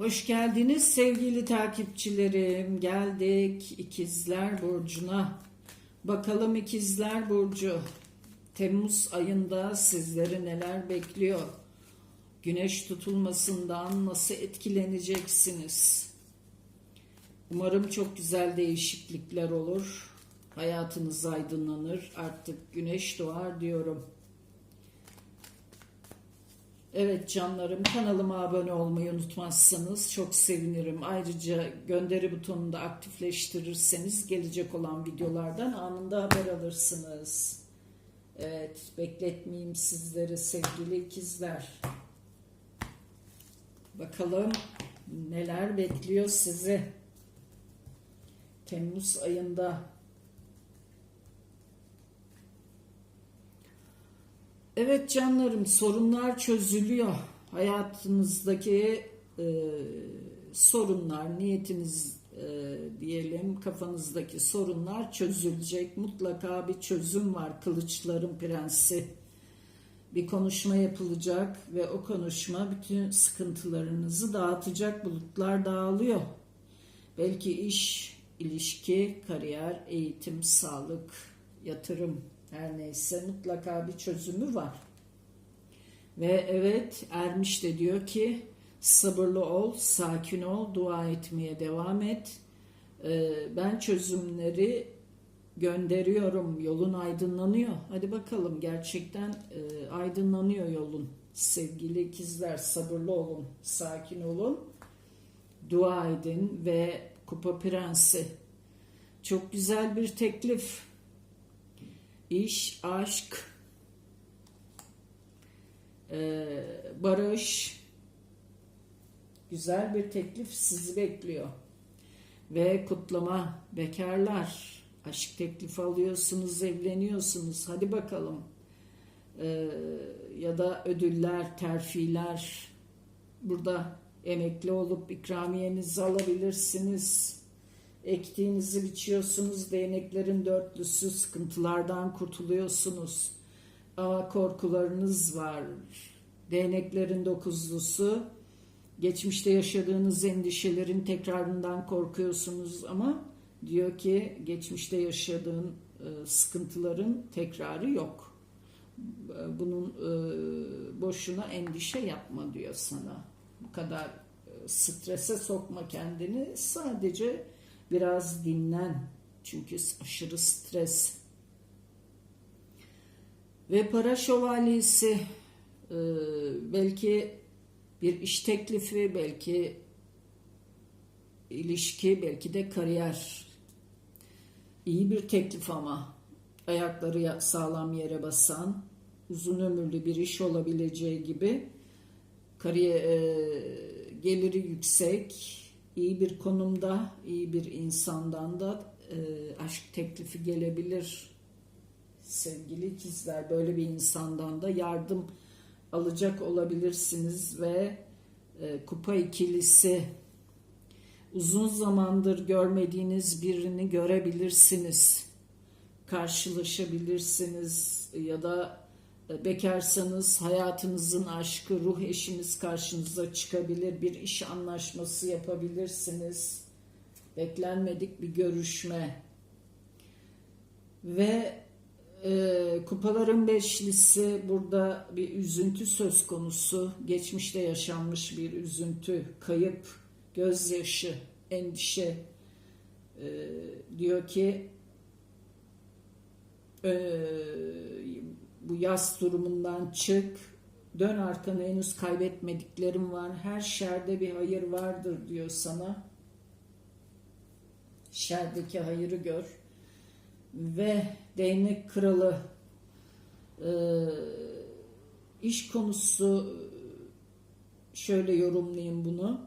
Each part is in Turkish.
Hoş geldiniz sevgili takipçilerim. Geldik İkizler Burcu'na. Bakalım İkizler Burcu Temmuz ayında sizleri neler bekliyor? Güneş tutulmasından nasıl etkileneceksiniz? Umarım çok güzel değişiklikler olur. Hayatınız aydınlanır. Artık güneş doğar diyorum. Evet canlarım kanalıma abone olmayı unutmazsanız çok sevinirim. Ayrıca gönderi butonunu da aktifleştirirseniz gelecek olan videolardan anında haber alırsınız. Evet bekletmeyeyim sizleri sevgili ikizler. Bakalım neler bekliyor sizi. Temmuz ayında Evet canlarım sorunlar çözülüyor. Hayatınızdaki e, sorunlar, niyetiniz e, diyelim kafanızdaki sorunlar çözülecek. Mutlaka bir çözüm var kılıçların prensi. Bir konuşma yapılacak ve o konuşma bütün sıkıntılarınızı dağıtacak. Bulutlar dağılıyor. Belki iş, ilişki, kariyer, eğitim, sağlık, yatırım her neyse mutlaka bir çözümü var. Ve evet Ermiş de diyor ki sabırlı ol, sakin ol, dua etmeye devam et. Ee, ben çözümleri gönderiyorum, yolun aydınlanıyor. Hadi bakalım gerçekten e, aydınlanıyor yolun. Sevgili ikizler sabırlı olun, sakin olun, dua edin ve Kupa Prensi. Çok güzel bir teklif iş, aşk, e, barış, güzel bir teklif sizi bekliyor. Ve kutlama, bekarlar, aşk teklifi alıyorsunuz, evleniyorsunuz. Hadi bakalım. E, ya da ödüller, terfiler, burada emekli olup ikramiyenizi alabilirsiniz ektiğinizi biçiyorsunuz, değneklerin dörtlüsü, sıkıntılardan kurtuluyorsunuz. Ama korkularınız var. Değneklerin dokuzlusu, geçmişte yaşadığınız endişelerin tekrarından korkuyorsunuz ama diyor ki geçmişte yaşadığın e, sıkıntıların tekrarı yok. Bunun e, boşuna endişe yapma diyor sana. Bu kadar e, strese sokma kendini. Sadece Biraz dinlen. Çünkü aşırı stres. Ve para şövalyesi e, belki bir iş teklifi, belki ilişki, belki de kariyer. İyi bir teklif ama ayakları sağlam yere basan, uzun ömürlü bir iş olabileceği gibi kariyer e, geliri yüksek, iyi bir konumda, iyi bir insandan da e, aşk teklifi gelebilir. Sevgili ikizler, böyle bir insandan da yardım alacak olabilirsiniz ve e, kupa ikilisi uzun zamandır görmediğiniz birini görebilirsiniz. Karşılaşabilirsiniz ya da bekarsanız hayatınızın aşkı, ruh eşiniz karşınıza çıkabilir. Bir iş anlaşması yapabilirsiniz. Beklenmedik bir görüşme. Ve e, kupaların beşlisi burada bir üzüntü söz konusu. Geçmişte yaşanmış bir üzüntü, kayıp, gözyaşı, endişe. E, diyor ki e, bu yaz durumundan çık. Dön arkana henüz kaybetmediklerim var. Her şerde bir hayır vardır diyor sana. Şerdeki hayırı gör. Ve değnek kralı e, iş konusu şöyle yorumlayayım bunu.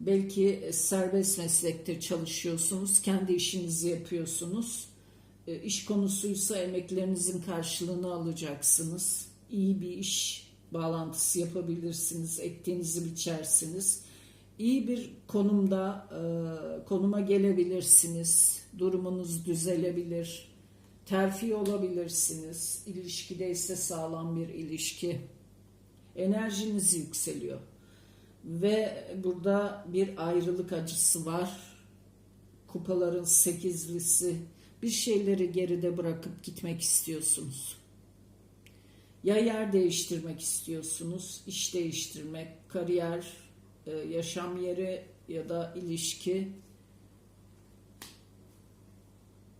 Belki serbest meslekte çalışıyorsunuz, kendi işinizi yapıyorsunuz iş konusuysa emeklerinizin karşılığını alacaksınız. İyi bir iş bağlantısı yapabilirsiniz, ektiğinizi biçersiniz. İyi bir konumda e, konuma gelebilirsiniz. Durumunuz düzelebilir. Terfi olabilirsiniz. İlişkide ise sağlam bir ilişki. Enerjiniz yükseliyor. Ve burada bir ayrılık acısı var. Kupaların sekizlisi. Bir şeyleri geride bırakıp gitmek istiyorsunuz. Ya yer değiştirmek istiyorsunuz, iş değiştirmek, kariyer, e, yaşam yeri ya da ilişki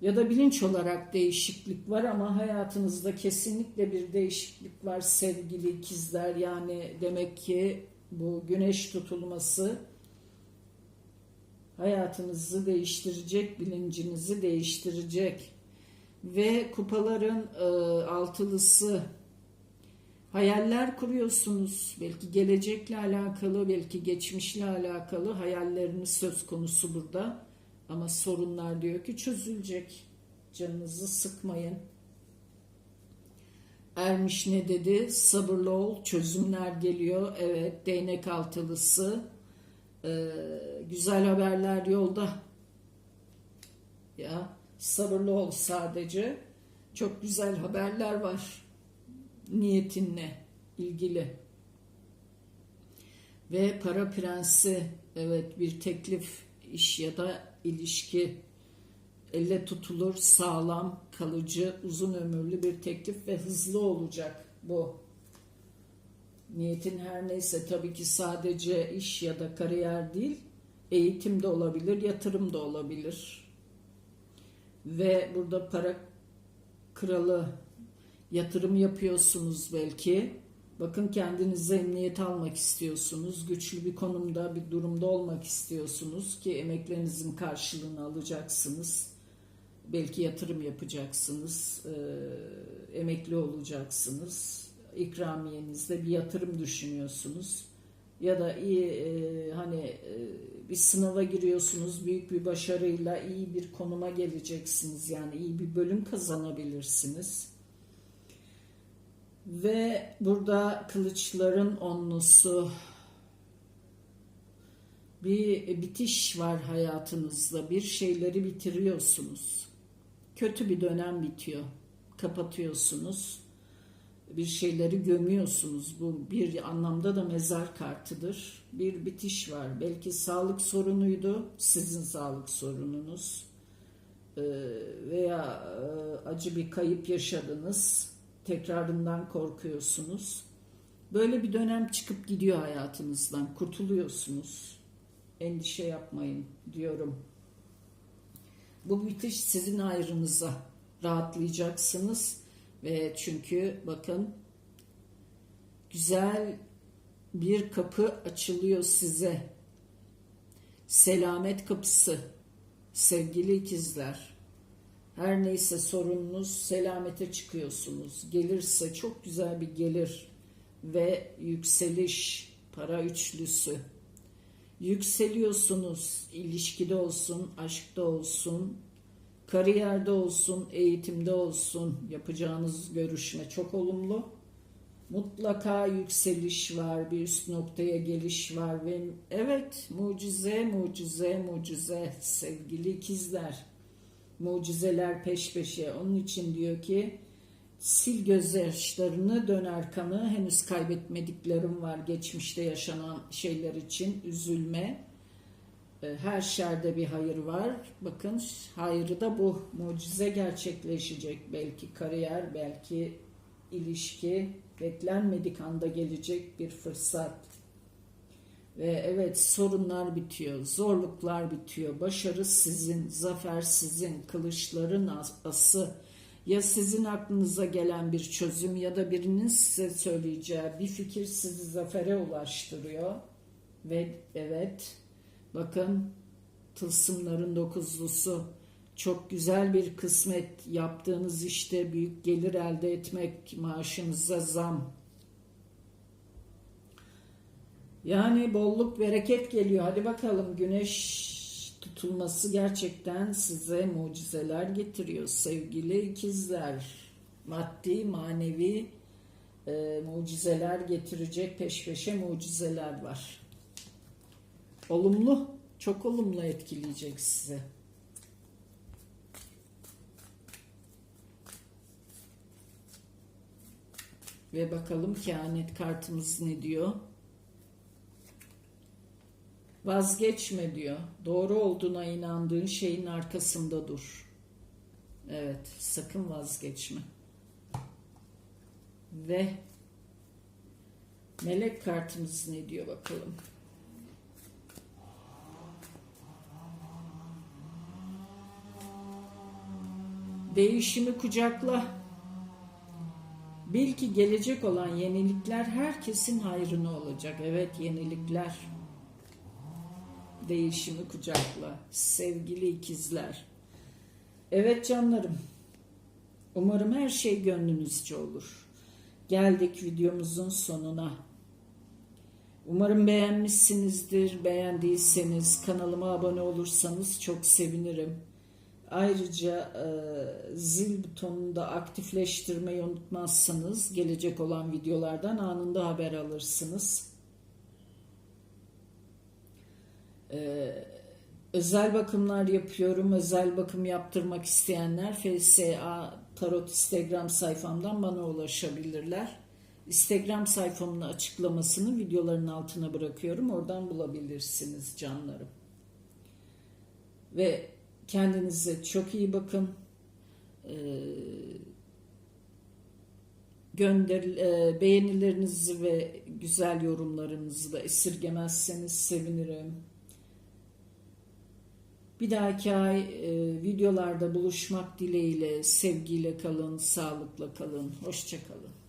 ya da bilinç olarak değişiklik var ama hayatınızda kesinlikle bir değişiklik var sevgili ikizler. Yani demek ki bu güneş tutulması hayatınızı değiştirecek, bilincinizi değiştirecek. Ve kupaların e, altılısı hayaller kuruyorsunuz. Belki gelecekle alakalı, belki geçmişle alakalı hayalleriniz söz konusu burada. Ama sorunlar diyor ki çözülecek. Canınızı sıkmayın. Ermiş ne dedi? Sabırlı ol, çözümler geliyor. Evet, değnek altılısı. Ee, güzel haberler yolda. Ya sabırlı ol sadece. Çok güzel haberler var. Niyetinle ilgili. Ve para prensi evet bir teklif iş ya da ilişki elle tutulur, sağlam, kalıcı, uzun ömürlü bir teklif ve hızlı olacak bu. Niyetin her neyse tabii ki sadece iş ya da kariyer değil, eğitim de olabilir, yatırım da olabilir. Ve burada para kralı yatırım yapıyorsunuz belki. Bakın kendinize emniyet almak istiyorsunuz. Güçlü bir konumda, bir durumda olmak istiyorsunuz ki emeklerinizin karşılığını alacaksınız. Belki yatırım yapacaksınız, emekli olacaksınız. İkramiyenizde bir yatırım düşünüyorsunuz. Ya da iyi e, hani e, bir sınava giriyorsunuz, büyük bir başarıyla iyi bir konuma geleceksiniz. Yani iyi bir bölüm kazanabilirsiniz. Ve burada kılıçların onlusu bir bitiş var hayatınızda. Bir şeyleri bitiriyorsunuz. Kötü bir dönem bitiyor. Kapatıyorsunuz. Bir şeyleri gömüyorsunuz. Bu bir anlamda da mezar kartıdır. Bir bitiş var. Belki sağlık sorunuydu. Sizin sağlık sorununuz. Ee, Veya e, acı bir kayıp yaşadınız tekrarından korkuyorsunuz. Böyle bir dönem çıkıp gidiyor hayatınızdan. Kurtuluyorsunuz. Endişe yapmayın diyorum. Bu bitiş sizin ayrınıza rahatlayacaksınız ve çünkü bakın güzel bir kapı açılıyor size. Selamet kapısı. Sevgili ikizler. Her neyse sorununuz selamete çıkıyorsunuz. Gelirse çok güzel bir gelir ve yükseliş, para üçlüsü. Yükseliyorsunuz, ilişkide olsun, aşkta olsun, kariyerde olsun, eğitimde olsun. Yapacağınız görüşme çok olumlu. Mutlaka yükseliş var, bir üst noktaya geliş var ve evet mucize, mucize, mucize sevgili ikizler mucizeler peş peşe. Onun için diyor ki sil gözyaşlarını dön arkanı henüz kaybetmediklerim var geçmişte yaşanan şeyler için üzülme her şerde bir hayır var. Bakın hayrı da bu. Mucize gerçekleşecek. Belki kariyer belki ilişki. Beklenmedik anda gelecek bir fırsat. Ve evet sorunlar bitiyor, zorluklar bitiyor, başarı sizin, zafer sizin, kılıçların ası. Ya sizin aklınıza gelen bir çözüm ya da birinin size söyleyeceği bir fikir sizi zafere ulaştırıyor. Ve evet bakın tılsımların dokuzlusu çok güzel bir kısmet yaptığınız işte büyük gelir elde etmek maaşınıza zam Yani bolluk bereket geliyor. Hadi bakalım güneş tutulması gerçekten size mucizeler getiriyor sevgili ikizler. Maddi, manevi e, mucizeler getirecek peş peşe mucizeler var. Olumlu, çok olumlu etkileyecek size. Ve bakalım kehanet kartımız ne diyor? Vazgeçme diyor. Doğru olduğuna inandığın şeyin arkasında dur. Evet, sakın vazgeçme. Ve melek kartımız ne diyor bakalım. Değişimi kucakla. Bil ki gelecek olan yenilikler herkesin hayrına olacak. Evet yenilikler. Değişimi kucakla. Sevgili ikizler. Evet canlarım. Umarım her şey gönlünüzce olur. Geldik videomuzun sonuna. Umarım beğenmişsinizdir. Beğendiyseniz kanalıma abone olursanız çok sevinirim. Ayrıca e, zil butonunu da aktifleştirmeyi unutmazsanız gelecek olan videolardan anında haber alırsınız. E, özel bakımlar yapıyorum. Özel bakım yaptırmak isteyenler FSA Tarot Instagram sayfamdan bana ulaşabilirler. Instagram sayfamın açıklamasını videoların altına bırakıyorum. Oradan bulabilirsiniz canlarım. Ve kendinize çok iyi bakın. Ee, gönder e, beğenilerinizi ve güzel yorumlarınızı da esirgemezseniz sevinirim. Bir dahaki ay e, videolarda buluşmak dileğiyle sevgiyle kalın, sağlıkla kalın, hoşça kalın.